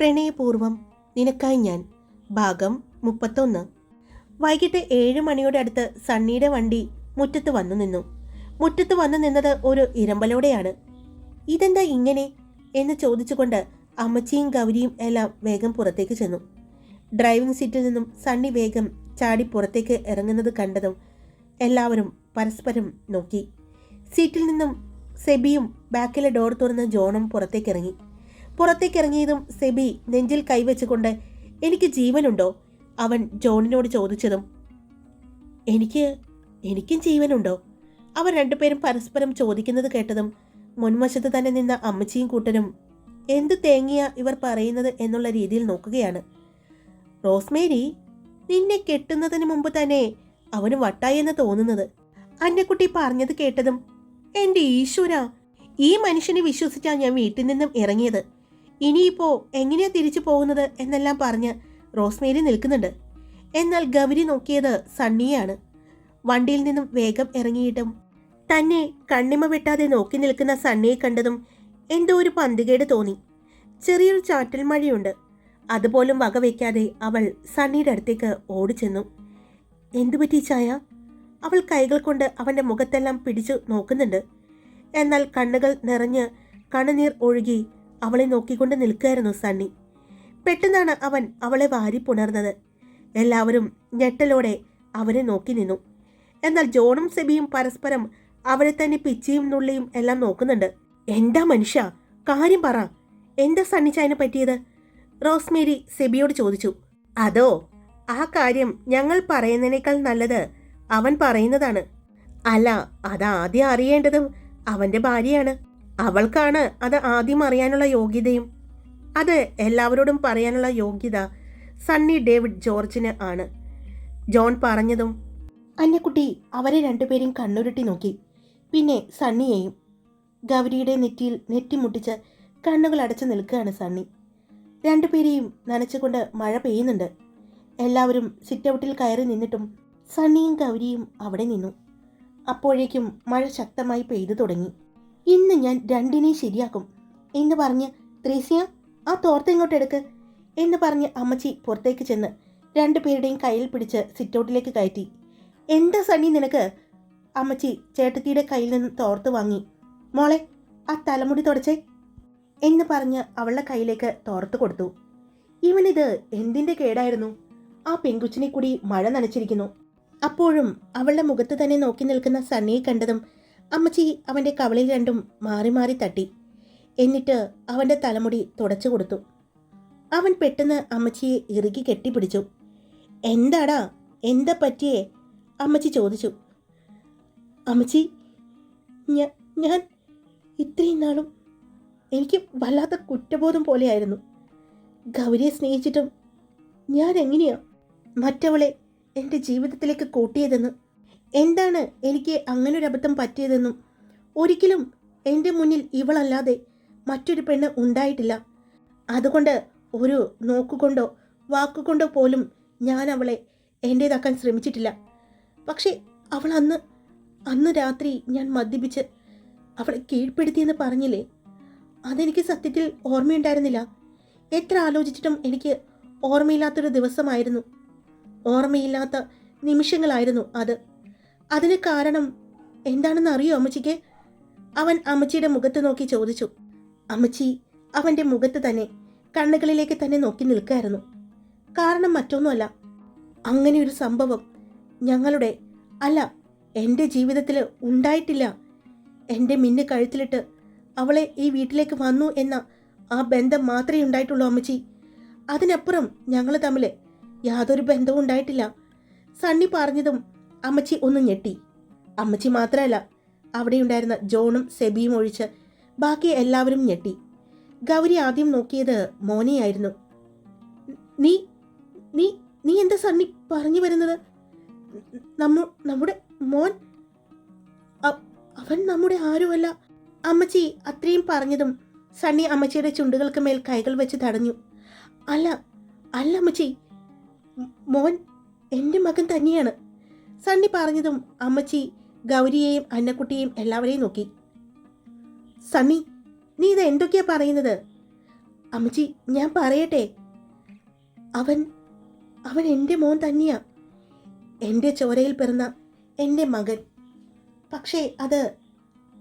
പ്രണയപൂർവം നിനക്കായി ഞാൻ. ഭാഗം മുപ്പത്തൊന്ന്. വൈകിട്ട് ഏഴ് മണിയോടെ അടുത്ത് സണ്ണിയുടെ വണ്ടി മുറ്റത്ത് വന്നു നിന്നു. മുറ്റത്ത് വന്നു നിന്നത് ഒരു ഇരമ്പലോടെയാണ്. ഇതെന്താ ഇങ്ങനെ? എന്ന് ചോദിച്ചുകൊണ്ട് അമ്മച്ചിയും ഗൗരിയും എല്ലാം വേഗം പുറത്തേക്ക് ചെന്നു. ഡ്രൈവിംഗ് സീറ്റിൽ നിന്നും സണ്ണി വേഗം ചാടി പുറത്തേക്ക് ഇറങ്ങുന്നത് കണ്ടതും എല്ലാവരും പരസ്പരം നോക്കി. സീറ്റിൽ നിന്നും സെബിയും ബാക്കിലെ ഡോർ തുറന്ന് ജോണും പുറത്തേക്ക് ഇറങ്ങി പുറത്തേക്ക് ഇറങ്ങിയതും സെബി നെഞ്ചിൽ കൈവച്ചുകൊണ്ട് എനിക്ക് ജീവനുണ്ടോ? അവൻ ജോണിനോട് ചോദിച്ചതും എനിക്ക് എനിക്കും ജീവനുണ്ടോ? അവർ രണ്ടുപേരും പരസ്പരം ചോദിക്കുന്നത് കേട്ടതും മുൻവശത്ത് തന്നെ നിന്ന അമ്മച്ചിയും കൂട്ടനും എന്ത് തേങ്ങിയ ഇവർ പറയുന്നത് എന്നുള്ള രീതിയിൽ നോക്കുകയാണ്. റോസ്മേരി നിന്നെ കെട്ടുന്നതിന് മുമ്പ് തന്നെ അവന് വട്ടായെന്ന് തോന്നുന്നത്. അന്നക്കുട്ടി പറഞ്ഞത് കേട്ടതും എന്റെ ഈശ്വര ഈ മനുഷ്യനെ വിശ്വസിച്ചാണ് ഞാൻ വീട്ടിൽ നിന്നും ഇറങ്ങിയത്. ഇനിയിപ്പോ എങ്ങനെയാ തിരിച്ചു പോകുന്നത് എന്നെല്ലാം പറഞ്ഞ് റോസ്മേരി നിൽക്കുന്നുണ്ട്. എന്നാൽ ഗൗരി നോക്കിയത് സണ്ണിയാണ് വണ്ടിയിൽ നിന്നും വേഗം ഇറങ്ങിയിട്ടും തന്നെ കണ്ണിമ വെട്ടാതെ നോക്കി നിൽക്കുന്ന സണ്ണിയെ കണ്ടതും എന്തോ ഒരു പന്തികേട് തോന്നി. ചെറിയൊരു ചാറ്റൽ മഴയുണ്ട്. അതുപോലും വകവയ്ക്കാതെ അവൾ സണ്ണിയുടെ അടുത്തേക്ക് ഓടിച്ചെന്നു. എന്തു പറ്റി ചായ? അവൾ കൈകൾ കൊണ്ട് അവന്റെ മുഖത്തെല്ലാം പിടിച്ചു നോക്കുന്നുണ്ട്. എന്നാൽ കണ്ണുകൾ നിറഞ്ഞ് കണ്ണുനീർ ഒഴുകി അവളെ നോക്കിക്കൊണ്ട് നിൽക്കുകയായിരുന്നു സണ്ണി. പെട്ടെന്നാണ് അവൻ അവളെ വാരി പുണർന്നത്. എല്ലാവരും ഞെട്ടലോടെ അവനെ നോക്കി നിന്നു. എന്നാൽ ജോണും സെബിയും പരസ്പരം അവരെ തന്നെ പിച്ചിയും നുള്ളിയും എല്ലാം നോക്കുന്നുണ്ട്. എന്താ മനുഷ്യ? കാര്യം പറ. എന്താ സണ്ണിച്ചായനെ പറ്റിയത്? റോസ്മേരി സെബിയോട് ചോദിച്ചു. അതോ? ആ കാര്യം ഞങ്ങൾ പറയുന്നതിനേക്കാൾ നല്ലത് അവൻ പറയുന്നതാണ്. അല്ല അതാദ്യം അറിയേണ്ടതും അവന്റെ ഭാര്യയാണ്. അവൾക്കാണ് അത് ആദ്യം അറിയാനുള്ള യോഗ്യതയും അത് എല്ലാവരോടും പറയാനുള്ള യോഗ്യത സണ്ണി ഡേവിഡ് ജോർജിന് ആണ്. ജോൺ പറഞ്ഞതും അന്നക്കുട്ടി അവരെ രണ്ടുപേരും കണ്ണുരുട്ടി നോക്കി. പിന്നെ സണ്ണിയെയും ഗൗരിയുടെ നെറ്റിയിൽ നെറ്റിമുട്ടിച്ച് കണ്ണുകൾ അടച്ചു നിൽക്കുകയാണ് സണ്ണി. രണ്ടുപേരെയും നനച്ചുകൊണ്ട് മഴ പെയ്യുന്നുണ്ട്. എല്ലാവരും സിറ്റൗട്ടിൽ കയറി നിന്നിട്ടും സണ്ണിയും ഗൗരിയും അവിടെ നിന്നു. അപ്പോഴേക്കും മഴ ശക്തമായി പെയ്തു തുടങ്ങി. ഇന്ന് ഞാൻ രണ്ടിനെയും ശരിയാക്കും എന്ന് പറഞ്ഞ് ത്രേസ്യ ആ തോർത്ത് ഇങ്ങോട്ട് എടുക്ക് എന്ന് പറഞ്ഞ് അമ്മച്ചി പുറത്തേക്ക് ചെന്ന് രണ്ടുപേരുടെയും കയ്യിൽ പിടിച്ച് സിറ്റൗട്ടിലേക്ക് കയറ്റി. എന്താ സണ്ണി നിനക്ക്? അമ്മച്ചി ചേട്ടത്തിയുടെ കയ്യിൽ നിന്ന് തോർത്ത് വാങ്ങി. മോളെ ആ തലമുടി തുടച്ചേ എന്ന് പറഞ്ഞ് അവളുടെ കയ്യിലേക്ക് തോർത്ത് കൊടുത്തു. ഇവനിത് എന്തിന്റെ കേടായിരുന്നു? ആ പെങ്കുച്ചിനെ കൂടി മഴ നനച്ചിരിക്കുന്നു. അപ്പോഴും അവളുടെ മുഖത്ത് തന്നെ നോക്കി നിൽക്കുന്ന സണ്ണിയെ കണ്ടതും അമ്മച്ചി അവന്റെ കവളിൽ രണ്ടും മാറി മാറി തട്ടി. എന്നിട്ട് അവന്റെ തലമുടി തുടച്ചു കൊടുത്തു. അവൻ പെട്ടെന്ന് അമ്മച്ചിയെ ഇറുകി കെട്ടിപ്പിടിച്ചു. എന്താടാ? എന്താ പറ്റിയേ? അമ്മച്ചി ചോദിച്ചു. അമ്മച്ചി ഞാൻ ഇത്രയും നാളും എനിക്ക് വല്ലാത്ത കുറ്റബോധം പോലെയായിരുന്നു. ഗൗരിയെ സ്നേഹിച്ചിട്ടും ഞാൻ എങ്ങനെയാ മറ്റവളെ എന്റെ ജീവിതത്തിലേക്ക് കൂട്ടിയതെന്ന് എന്താണ് എനിക്ക് അങ്ങനൊരു അബദ്ധം പറ്റിയതെന്നും? ഒരിക്കലും എന്റെ മുന്നിൽ ഇവളല്ലാതെ മറ്റൊരു പെണ്ണ് ഉണ്ടായിട്ടില്ല. അതുകൊണ്ട് ഒരു നോക്കുകൊണ്ടോ വാക്കുകൊണ്ടോ പോലും ഞാൻ അവളെ എന്റേതാക്കാൻ ശ്രമിച്ചിട്ടില്ല. പക്ഷേ അവൾ അന്ന് അന്ന് രാത്രി ഞാൻ മദ്യപിച്ച് അവളെ കീഴ്പ്പെടുത്തിയെന്ന് പറഞ്ഞില്ലേ? അതെനിക്ക് സത്യത്തിൽ ഓർമ്മയുണ്ടായിരുന്നില്ല. എത്ര ആലോചിച്ചിട്ടും എനിക്ക് ഓർമ്മയില്ലാത്തൊരു ദിവസമായിരുന്നു. ഓർമ്മയില്ലാത്ത നിമിഷങ്ങളായിരുന്നു അത്. അതിന് കാരണം എന്താണെന്ന് അറിയോ അമ്മച്ചിക്ക്? അവൻ അമ്മച്ചിയുടെ മുഖത്ത് നോക്കി ചോദിച്ചു. അമ്മച്ചി അവന്റെ മുഖത്ത് തന്നെ കണ്ണുകളിലേക്ക് തന്നെ നോക്കി നിൽക്കായിരുന്നു കാരണം മറ്റൊന്നുമല്ല അങ്ങനെ ഒരു സംഭവം ഞങ്ങളുടെ അല്ല എന്റെ ജീവിതത്തിൽ ഉണ്ടായിട്ടില്ല. എന്റെ മിന്നു കഴുത്തിലിട്ട് അവളെ ഈ വീട്ടിലേക്ക് വന്നു എന്ന ആ ബന്ധം മാത്രമേ ഉണ്ടായിട്ടുള്ളൂ അമ്മച്ചി. അതിനപ്പുറം ഞങ്ങൾ തമ്മിൽ യാതൊരു ബന്ധവും ഉണ്ടായിട്ടില്ല. സണ്ണി പറഞ്ഞതും അമ്മച്ചി ഒന്ന് ഞെട്ടി. അമ്മച്ചി മാത്രമല്ല അവിടെ ഉണ്ടായിരുന്ന ജോണും സെബിയും ഒഴിച്ച് ബാക്കി എല്ലാവരും ഞെട്ടി. ഗൗരി ആദ്യം നോക്കിയത് മോനെയായിരുന്നു. നീ നീ നീ എന്താ സണ്ണി പറഞ്ഞു വരുന്നത്? നമ്മ നമ്മുടെ മോൻ അവൻ നമ്മുടെ ആരുമല്ല. അമ്മച്ചി അത്രയും പറഞ്ഞതും സണ്ണി അമ്മച്ചിയുടെ ചുണ്ടുകൾക്ക് മേൽ കൈകൾ വെച്ച് തടഞ്ഞു. അല്ല അല്ല അമ്മച്ചി മോൻ എന്റെ മകൻ തന്നെയാണ്. സണ്ണി പറഞ്ഞതും അമ്മച്ചി ഗൗരിയെയും അന്നക്കുട്ടിയെയും എല്ലാവരെയും നോക്കി. സണ്ണി നീ ഇത് എന്തൊക്കെയാ പറയുന്നത്? അമ്മച്ചി ഞാൻ പറയട്ടെ. അവൻ അവൻ എന്റെ മോൻ തന്നെയാ. എന്റെ ചോരയിൽ പിറന്ന എന്റെ മകൻ. പക്ഷേ അത്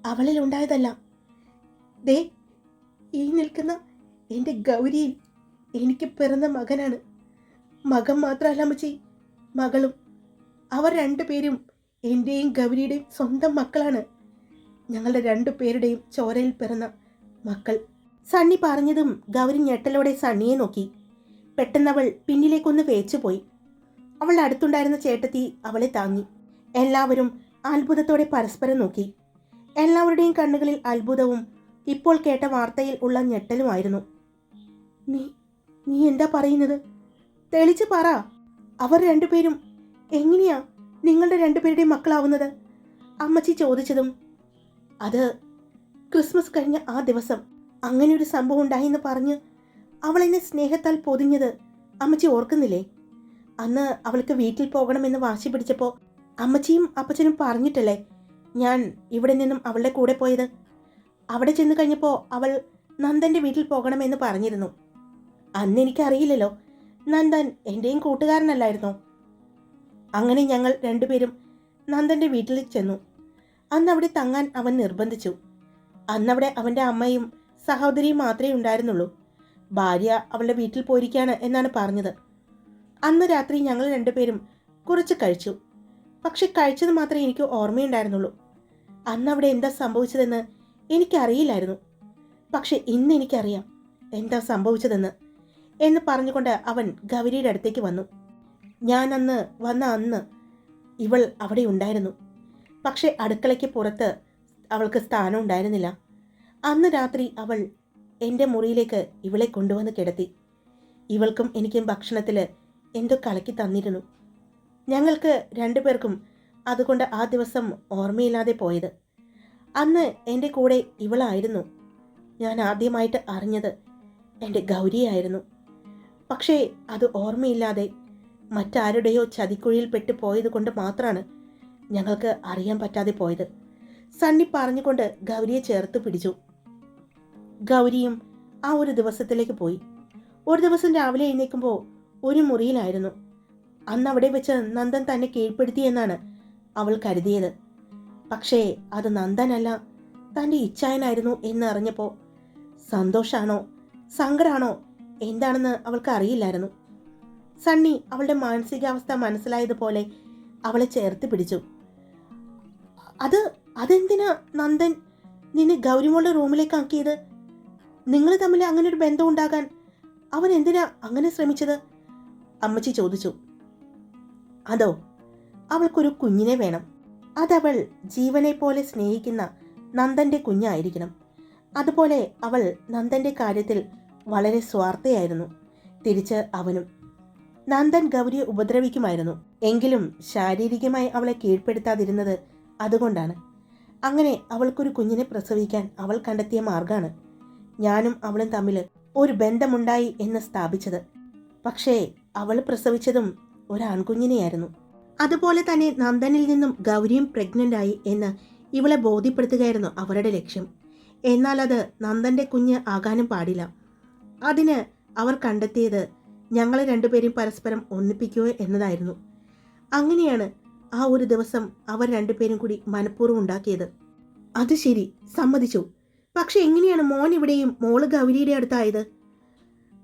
അവളിൽ ഉണ്ടായതല്ല. ദേ ഈ നിൽക്കുന്ന എന്റെ ഗൗരിയിൽ എനിക്ക് പിറന്ന മകനാണ്. മകൻ മാത്രമല്ല അമ്മച്ചി മകളും. അവർ രണ്ടുപേരും എന്റെയും ഗൗരിയുടെയും സ്വന്തം മക്കളാണ്. ഞങ്ങളുടെ രണ്ടു പേരുടെയും ചോരയിൽ പിറന്ന മക്കൾ. സണ്ണി പറഞ്ഞതും ഗൗരി ഞെട്ടലോടെ സണ്ണിയെ നോക്കി. പെട്ടെന്നവൾ പിന്നിലേക്കൊന്ന് വേച്ചുപോയി. അവൾ അടുത്തുണ്ടായിരുന്ന ചേട്ടത്തി അവളെ താങ്ങി. എല്ലാവരും അത്ഭുതത്തോടെ പരസ്പരം നോക്കി. എല്ലാവരുടെയും കണ്ണുകളിൽ അത്ഭുതവും ഇപ്പോൾ കേട്ട വാർത്തയിൽ ഉള്ള ഞെട്ടലുമായിരുന്നു. നീ നീ എന്താ പറയുന്നത്? തെളിച്ച് പറ. അവർ രണ്ടുപേരും എങ്ങനെയാ നിങ്ങളുടെ രണ്ടുപേരുടെയും മക്കളാവുന്നത്? അമ്മച്ചി ചോദിച്ചതും അത് ക്രിസ്മസ് കഴിഞ്ഞ ആ ദിവസം അങ്ങനെ ഒരു സംഭവം ഉണ്ടായെന്ന് പറഞ്ഞ് അവൾ എന്നെ സ്നേഹത്താൽ പൊതിഞ്ഞത് അമ്മച്ചി ഓർക്കുന്നില്ലേ? അന്ന് അവൾക്ക് വീട്ടിൽ പോകണമെന്ന് വാശി പിടിച്ചപ്പോൾ അമ്മച്ചിയും അപ്പച്ചനും പറഞ്ഞിട്ടല്ലേ ഞാൻ ഇവിടെ നിന്നും അവളുടെ കൂടെ പോയത്? അവിടെ ചെന്ന് കഴിഞ്ഞപ്പോൾ അവൾ നന്ദന്റെ വീട്ടിൽ പോകണമെന്ന് പറഞ്ഞിരുന്നു. അന്ന് എനിക്കറിയില്ലല്ലോ നന്ദൻ എന്റെയും കൂട്ടുകാരനല്ലായിരുന്നോ? അങ്ങനെ ഞങ്ങൾ രണ്ടുപേരും നന്ദന്റെ വീട്ടിൽ ചെന്നു. അന്ന് അവിടെ തങ്ങാൻ അവൻ നിർബന്ധിച്ചു. അന്നവിടെ അവന്റെ അമ്മയും സഹോദരിയും മാത്രമേ ഉണ്ടായിരുന്നുള്ളൂ. ഭാര്യ അവളുടെ വീട്ടിൽ പോയിരിക്കുകയാണ് എന്നാണ് പറഞ്ഞത്. അന്ന് രാത്രി ഞങ്ങൾ രണ്ടുപേരും കുറച്ച് കഴിച്ചു. പക്ഷെ കഴിച്ചത് മാത്രമേ എനിക്ക് ഓർമ്മയുണ്ടായിരുന്നുള്ളൂ. അന്ന് അവിടെ എന്താ സംഭവിച്ചതെന്ന് എനിക്കറിയില്ലായിരുന്നു. പക്ഷെ ഇന്ന് എനിക്കറിയാം എന്താ സംഭവിച്ചതെന്ന് എന്ന് പറഞ്ഞുകൊണ്ട് അവൻ ഗൗരിയുടെ അടുത്തേക്ക് വന്നു. ഞാൻ അന്ന് വന്ന അന്ന് ഇവൾ അവിടെ ഉണ്ടായിരുന്നു. പക്ഷേ അടുക്കളയ്ക്ക് പുറത്ത് അവൾക്ക് സ്ഥാനം ഉണ്ടായിരുന്നില്ല. അന്ന് രാത്രി അവൾ എന്റെ മുറിയിലേക്ക് ഇവളെ കൊണ്ടുവന്ന് കിടത്തി. ഇവൾക്കും എനിക്കും ഭക്ഷണത്തിൽ എന്തോ കലക്കി തന്നിരുന്നു. ഞങ്ങൾക്ക് രണ്ടുപേർക്കും അതുകൊണ്ട് ആ ദിവസം ഓർമ്മയില്ലാതെ പോയത്. അന്ന് എന്റെ കൂടെ ഇവളായിരുന്നു. ഞാൻ ആദ്യമായിട്ട് അറിഞ്ഞത് എന്റെ ഗൗരിയായിരുന്നു. പക്ഷേ അത് ഓർമ്മയില്ലാതെ മറ്റാരുടെയോ ചതിക്കുഴിയിൽ പെട്ട് പോയത് കൊണ്ട് മാത്രമാണ് ഞങ്ങൾക്ക് അറിയാൻ പറ്റാതെ പോയത്. സണ്ണി പറഞ്ഞുകൊണ്ട് ഗൗരിയെ ചേർത്ത് പിടിച്ചു. ഗൗരിയും ആ ഒരു ദിവസത്തിലേക്ക് പോയി. ഒരു ദിവസം രാവിലെ എഴുന്നേക്കുമ്പോൾ ഒരു മുറിയിലായിരുന്നു. അന്ന് അവിടെ വെച്ച് നന്ദൻ തന്നെ കീഴ്പ്പെടുത്തിയെന്നാണ് അവൾ കരുതിയത്. പക്ഷേ അത് നന്ദനല്ല തന്റെ ഇച്ഛായനായിരുന്നു എന്നറിഞ്ഞപ്പോൾ സന്തോഷാണോ സങ്കടാണോ എന്താണെന്ന് അവൾക്ക് അറിയില്ലായിരുന്നു. സണ്ണി അവളുടെ മാനസികാവസ്ഥ മനസ്സിലായതുപോലെ അവളെ ചേർത്ത് പിടിച്ചു. അത് അതെന്തിനാ നന്ദൻ നിന്നെ ഗൗരിമോളുടെ റൂമിലേക്ക് ആക്കിയത്? നിങ്ങൾ തമ്മിൽ അങ്ങനെ ഒരു ബന്ധം ഉണ്ടാകാൻ അവൻ എന്തിനാ അങ്ങനെ ശ്രമിച്ചത്? അമ്മച്ചി ചോദിച്ചു. അതോ അവൾക്കൊരു കുഞ്ഞിനെ വേണം. അതവൾ ജീവനെ പോലെ സ്നേഹിക്കുന്ന നന്ദന്റെ കുഞ്ഞായിരിക്കണം. അതുപോലെ അവൾ നന്ദന്റെ കാര്യത്തിൽ വളരെ സ്വാർത്ഥയായിരുന്നു. തിരിച്ച് അവനും നന്ദൻ ഗൗരിയെ ഉപദ്രവിക്കുമായിരുന്നു. എങ്കിലും ശാരീരികമായി അവളെ കീഴ്പ്പെടുത്താതിരുന്നത് അതുകൊണ്ടാണ്. അങ്ങനെ അവൾക്കൊരു കുഞ്ഞിനെ പ്രസവിക്കാൻ അവൾ കണ്ടെത്തിയ മാർഗമാണ് ഞാനും അവളും തമ്മിൽ ഒരു ബന്ധമുണ്ടായി എന്ന് സ്ഥാപിച്ചത്. പക്ഷേ അവൾ പ്രസവിച്ചതും ഒരു ആൺകുഞ്ഞിനെയായിരുന്നു. അതുപോലെ തന്നെ നന്ദനിൽ നിന്നും ഗൗരിയും പ്രഗ്നന്റായി എന്ന് ഇവളെ ബോധ്യപ്പെടുത്തുകയായിരുന്നു അവരുടെ ലക്ഷ്യം. എന്നാൽ അത് നന്ദന്റെ കുഞ്ഞ് ആകാനും പാടില്ല. അതിന് അവർ കണ്ടെത്തിയത് ഞങ്ങളെ രണ്ടുപേരും പരസ്പരം ഒന്നിപ്പിക്കുക എന്നതായിരുന്നു. അങ്ങനെയാണ് ആ ഒരു ദിവസം അവർ രണ്ടുപേരും കൂടി മനഃപൂർവം ഉണ്ടാക്കിയത്. അത് ശരി സമ്മതിച്ചു. പക്ഷെ എങ്ങനെയാണ് മോൻ ഇവിടെയും മോൾ ഗൗരിയുടെ അടുത്തായത്?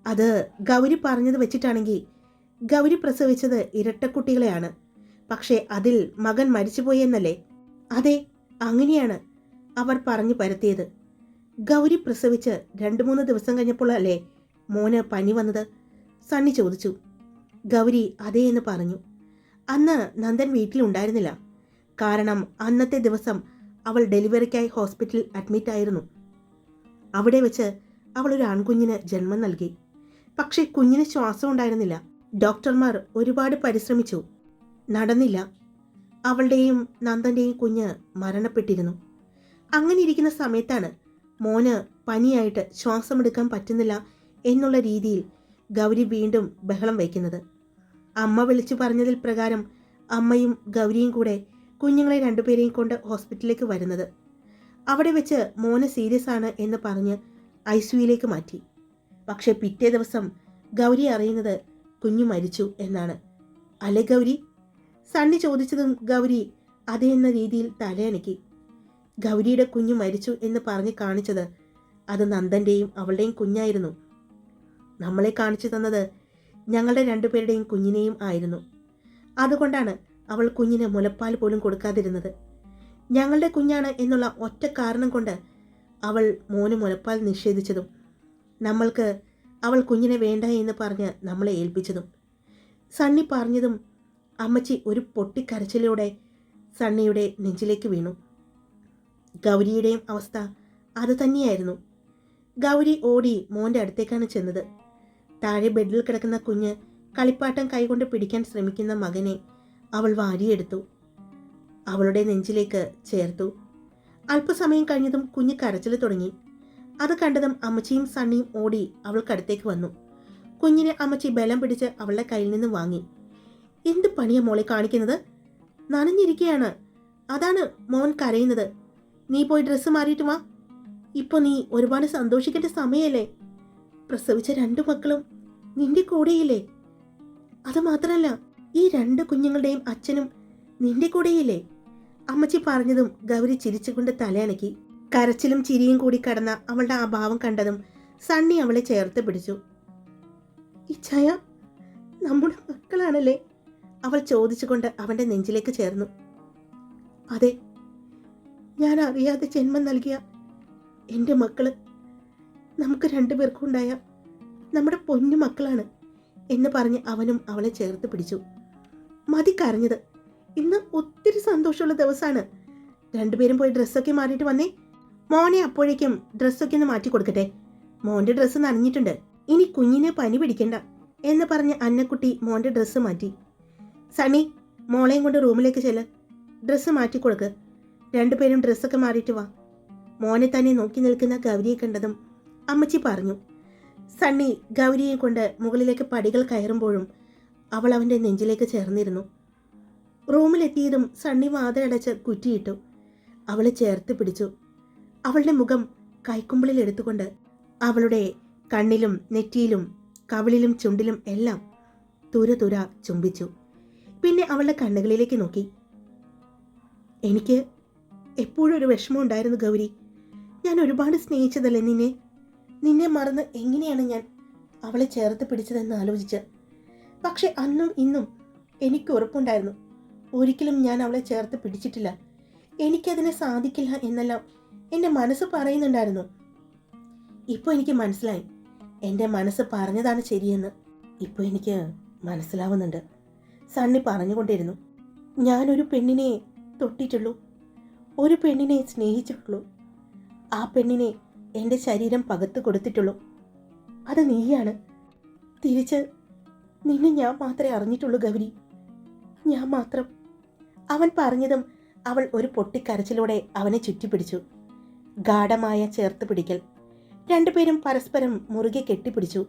അത് ഗൗരി പറഞ്ഞത് വെച്ചിട്ടാണെങ്കിൽ ഗൗരി പ്രസവിച്ചത് ഇരട്ടക്കുട്ടികളെയാണ്. പക്ഷേ അതിൽ മകൻ മരിച്ചുപോയി എന്നല്ലേ? അതെ അങ്ങനെയാണ് അവർ പറഞ്ഞു പരത്തിയത്. ഗൗരി പ്രസവിച്ച് രണ്ട് മൂന്ന് ദിവസം കഴിഞ്ഞപ്പോൾ അല്ലേ മോന് പനി വന്നത്? സണ്ണി ചോദിച്ചു. ഗൗരി അതേ എന്ന് പറഞ്ഞു. അന്ന് നന്ദൻ വീട്ടിലുണ്ടായിരുന്നില്ല. കാരണം അന്നത്തെ ദിവസം അവൾ ഡെലിവറിക്കായി ഹോസ്പിറ്റലിൽ അഡ്മിറ്റ് ആയിരുന്നു. അവിടെ വെച്ച് അവൾ ഒരു ആൺകുഞ്ഞിന് ജന്മം നൽകി. പക്ഷേ കുഞ്ഞിന് ശ്വാസം ഉണ്ടായിരുന്നില്ല. ഡോക്ടർമാർ ഒരുപാട് പരിശ്രമിച്ചു. നടന്നില്ല. അവളുടെയും നന്ദന്റെയും കുഞ്ഞ് മരണപ്പെട്ടിരുന്നു. അങ്ങനെ ഇരിക്കുന്ന സമയത്താണ് മോന് പനിയായിട്ട് ശ്വാസമെടുക്കാൻ പറ്റുന്നില്ല എന്നുള്ള രീതിയിൽ ഗൗരി വീണ്ടും ബഹളം വയ്ക്കുന്നത്. അമ്മ വിളിച്ചു പറഞ്ഞതിൽ പ്രകാരം അമ്മയും ഗൗരിയും കൂടെ കുഞ്ഞുങ്ങളെ രണ്ടുപേരെയും കൊണ്ട് ഹോസ്പിറ്റലിലേക്ക് വരുന്നത്. അവിടെ വെച്ച് മോന് സീരിയസ് ആണ് എന്ന് പറഞ്ഞ് ഐ സിയുയിലേക്ക് മാറ്റി. പക്ഷേ പിറ്റേ ദിവസം ഗൗരി അറിയുന്നത് കുഞ്ഞു മരിച്ചു എന്നാണ്. അല്ലേ ഗൗരി? സണ്ണി ചോദിച്ചതും ഗൗരി അതേ എന്ന രീതിയിൽ തലയണക്കി ഗൗരിയുടെ കുഞ്ഞു മരിച്ചു എന്ന് പറഞ്ഞ് കാണിച്ചത് അത് നന്ദന്റെയും അവളുടെയും കുഞ്ഞായിരുന്നു. നമ്മളെ കാണിച്ചു തന്നത് ഞങ്ങളുടെ രണ്ടുപേരുടെയും കുഞ്ഞിനെയും ആയിരുന്നു. അതുകൊണ്ടാണ് അവൾ കുഞ്ഞിന് മുലപ്പാൽ പോലും കൊടുക്കാതിരുന്നത്. ഞങ്ങളുടെ കുഞ്ഞാണ് എന്നുള്ള ഒറ്റ കാരണം കൊണ്ട് അവൾ മോന് മുലപ്പാൽ നിഷേധിച്ചതും നമ്മൾക്ക് അവൾ കുഞ്ഞിനെ വേണ്ട എന്ന് പറഞ്ഞ് നമ്മളെ ഏൽപ്പിച്ചതും. സണ്ണി പറഞ്ഞതും അമ്മച്ചി ഒരു പൊട്ടിക്കരച്ചിലൂടെ സണ്ണിയുടെ നെഞ്ചിലേക്ക് വീണു. ഗൗരിയുടെയും അവസ്ഥ അതുതന്നെയായിരുന്നു ഗൗരി ഓടി മോന്റെ അടുത്തേക്കാണ് ചെന്നത്. താഴെ ബെഡിൽ കിടക്കുന്ന കുഞ്ഞ് കളിപ്പാട്ടം കൈകൊണ്ട് പിടിക്കാൻ ശ്രമിക്കുന്ന മകനെ അവൾ വാരിയെടുത്തു. അവളുടെ നെഞ്ചിലേക്ക് ചേർത്തു. അല്പസമയം കഴിഞ്ഞതും കുഞ്ഞ് കരച്ചിൽ തുടങ്ങി. അത് കണ്ടതും അമ്മച്ചിയും സണ്ണിയും ഓടി അവൾക്കടുത്തേക്ക് വന്നു. കുഞ്ഞിനെ അമ്മച്ചി ബലം പിടിച്ച് അവളുടെ കയ്യിൽ നിന്ന് വാങ്ങി. എന്ത് പണിയ മോളെ കാണിക്കുന്നത്? നനഞ്ഞിരിക്കുകയാണ് അതാണ് മോൻ കരയുന്നത്. നീ പോയി ഡ്രസ്സ് മാറിയിട്ട് വാ. ഇപ്പോൾ നീ ഒരുപാട് സന്തോഷിക്കേണ്ട സമയമല്ലേ പ്രസവിച്ച രണ്ടു മക്കളും നിന്റെ കൂടെയില്ലേ? അത് മാത്രമല്ല ഈ രണ്ട് കുഞ്ഞുങ്ങളുടെയും അച്ഛനും നിന്റെ കൂടെയില്ലേ? അമ്മച്ചി പറഞ്ഞതും ഗൗരി ചിരിച്ചുകൊണ്ട് തലയണക്കി കരച്ചിലും ചിരിയും കൂടി കടന്ന അവളുടെ ആ ഭാവം കണ്ടതും സണ്ണി അവളെ ചേർത്ത് പിടിച്ചു. ഇച്ഛായ നമ്മുടെ മക്കളാണല്ലേ? അവൾ ചോദിച്ചുകൊണ്ട് അവന്റെ നെഞ്ചിലേക്ക് ചേർന്നു. അതെ ഞാൻ അറിയാതെ ജന്മം നൽകിയ എന്റെ മക്കൾ നമുക്ക് രണ്ടുപേർക്കും ഉണ്ടായ നമ്മുടെ പൊന്നു മക്കളാണ് എന്ന് പറഞ്ഞ് അവനും അവളെ ചേർത്ത് പിടിച്ചു. മതി കരഞ്ഞത്. ഇന്ന് ഒത്തിരി സന്തോഷമുള്ള ദിവസമാണ്. രണ്ടുപേരും പോയി ഡ്രസ്സൊക്കെ മാറിയിട്ട് വന്നേ. മോനെ അപ്പോഴേക്കും ഡ്രസ്സൊക്കെ ഒന്ന് മാറ്റി കൊടുക്കട്ടെ. മോന്റെ ഡ്രസ്സ് നനഞ്ഞിട്ടുണ്ട്. ഇനി കുഞ്ഞിനെ പനി പിടിക്കണ്ട എന്ന് പറഞ്ഞ് അന്നക്കുട്ടി മോന്റെ ഡ്രസ്സ് മാറ്റി. സണി മോളെയും കൊണ്ട് റൂമിലേക്ക് ചെല്ല്. ഡ്രസ്സ് മാറ്റി കൊടുക്ക്. രണ്ടുപേരും ഡ്രസ്സൊക്കെ മാറിയിട്ട് വാ. മോനെ തന്നെ നോക്കി നിൽക്കുന്ന ഗൗരിയെ കണ്ടതും അമ്മച്ചി പറഞ്ഞു. സണ്ണി ഗൗരിയെ കൊണ്ട് മുകളിലേക്ക് പടികൾ കയറുമ്പോഴും അവൾ അവന്റെ നെഞ്ചിലേക്ക് ചേർന്നിരുന്നു. റൂമിലെത്തിയതും സണ്ണി വാതിലടച്ച് കുറ്റിയിട്ടു. അവളെ ചേർത്ത് പിടിച്ചു. അവളുടെ മുഖം കൈക്കുമ്പിളിൽ എടുത്തുകൊണ്ട് അവളുടെ കണ്ണിലും നെറ്റിയിലും കവിളിലും ചുണ്ടിലും എല്ലാം തുര തുര ചുംബിച്ചു. പിന്നെ അവളുടെ കണ്ണുകളിലേക്ക് നോക്കി. എനിക്ക് എപ്പോഴും ഒരു വിഷമം ഉണ്ടായിരുന്നു ഗൗരി. ഞാൻ ഒരുപാട് സ്നേഹിച്ചതല്ലേ നിന്നെ? നിന്നെ മറന്ന് എങ്ങനെയാണ് ഞാൻ അവളെ ചേർത്ത് പിടിച്ചതെന്ന് ആലോചിച്ച്. പക്ഷെ അന്നും ഇന്നും എനിക്ക് ഉറപ്പുണ്ടായിരുന്നു. ഒരിക്കലും ഞാൻ അവളെ ചേർത്ത് പിടിച്ചിട്ടില്ല. എനിക്കതിനെ സാധിക്കില്ല എന്നെല്ലാം എന്റെ മനസ്സ് പറയുന്നുണ്ടായിരുന്നു. ഇപ്പോൾ എനിക്ക് മനസ്സിലായി. എന്റെ മനസ്സ് പറഞ്ഞതാണ് ശരിയെന്ന്. ഇപ്പോൾ എനിക്ക് മനസ്സിലാവുന്നുണ്ട്. സണ്ണി പറഞ്ഞുകൊണ്ടിരുന്നു. ഞാനൊരു പെണ്ണിനെ തൊട്ടിട്ടുള്ളൂ. ഒരു പെണ്ണിനെ സ്നേഹിച്ചിട്ടുള്ളൂ. ആ പെണ്ണിനെ എന്റെ ശരീരം പകത്ത് കൊടുത്തിട്ടുള്ളൂ. അത് നീയാണ്. തിരിച്ച് നിന്നെ ഞാൻ മാത്രമേ അറിഞ്ഞിട്ടുള്ളൂ ഗൗരി. ഞാൻ മാത്രം. അവൻ പറഞ്ഞതും അവൾ ഒരു പൊട്ടിക്കരച്ചിലൂടെ അവനെ ചുറ്റിപ്പിടിച്ചു. ഗാഠമായ ചേർത്ത് പിടിക്കൽ. രണ്ടുപേരും പരസ്പരം മുറുകെ കെട്ടിപ്പിടിച്ചു.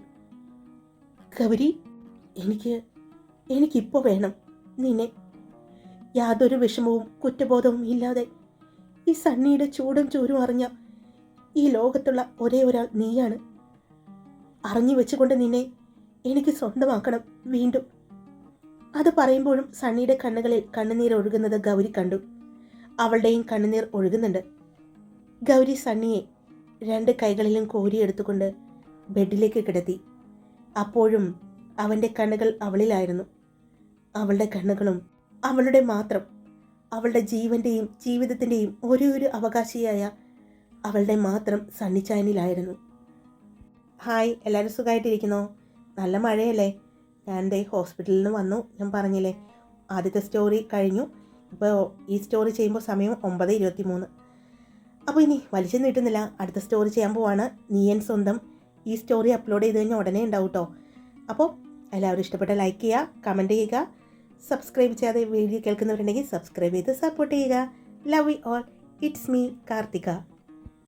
ഗൗരി എനിക്ക് എനിക്കിപ്പോൾ വേണം നിന്നെ. യാതൊരു വിഷമവും കുറ്റബോധവും ഇല്ലാതെ ഈ സണ്ണിയുടെ ചൂടും ചൂരും അറിഞ്ഞ ഈ ലോകത്തുള്ള ഒരേ ഒരാൾ നീയാണ്. അറിഞ്ഞു വെച്ചുകൊണ്ട് നിന്നെ എനിക്ക് സ്വന്തമാക്കണം വീണ്ടും. അത് പറയുമ്പോഴും സണ്ണിയുടെ കണ്ണുകളിൽ കണ്ണുനീർ ഒഴുകുന്നത് ഗൗരി കണ്ടു. അവളുടെയും കണ്ണുനീർ ഒഴുകുന്നുണ്ട്. ഗൗരി സണ്ണിയെ രണ്ട് കൈകളിലും കോരിയെടുത്തുകൊണ്ട് ബെഡിലേക്ക് കിടത്തി. അപ്പോഴും അവന്റെ കണ്ണുകൾ അവളിലായിരുന്നു. അവളുടെ കണ്ണുകളും അവളുടെ മാത്രം. അവളുടെ ജീവന്റെയും ജീവിതത്തിന്റെയും ഒരേ ഒരു അവകാശിയായ അവളുടെ മാത്രം സണ്ണിച്ചായനിലായിരുന്നു ഹായ് എല്ലാവരും സുഖമായിട്ടിരിക്കുന്നോ നല്ല മഴയല്ലേ? ഞാൻ ദേ ഹോസ്പിറ്റലിൽ നിന്ന് വന്നു. ഞാൻ പറഞ്ഞില്ലേ ആദ്യത്തെ സ്റ്റോറി കഴിഞ്ഞു. ഇപ്പോൾ ഈ സ്റ്റോറി ചെയ്യുമ്പോൾ സമയം ഒമ്പത് ഇരുപത്തി മൂന്ന് അപ്പോൾ ഇനി വലിച്ചു നീട്ടുന്നില്ല. അടുത്ത സ്റ്റോറി ചെയ്യാൻ പോവാണ്. നീയൻ സ്വന്തം. ഈ സ്റ്റോറി അപ്ലോഡ് ചെയ്ത് കഴിഞ്ഞാൽ ഉടനെ ഉണ്ടാവും കേട്ടോ. അപ്പോൾ എല്ലാവരും ഇഷ്ടപ്പെട്ട ലൈക്ക് ചെയ്യുക കമന്റ് ചെയ്യുക. സബ്സ്ക്രൈബ് ചെയ്യാതെ വീഡിയോ കേൾക്കുന്നവരുണ്ടെങ്കിൽ സബ്സ്ക്രൈബ് ചെയ്ത് സപ്പോർട്ട് ചെയ്യുക. Love you all it's me Karthika.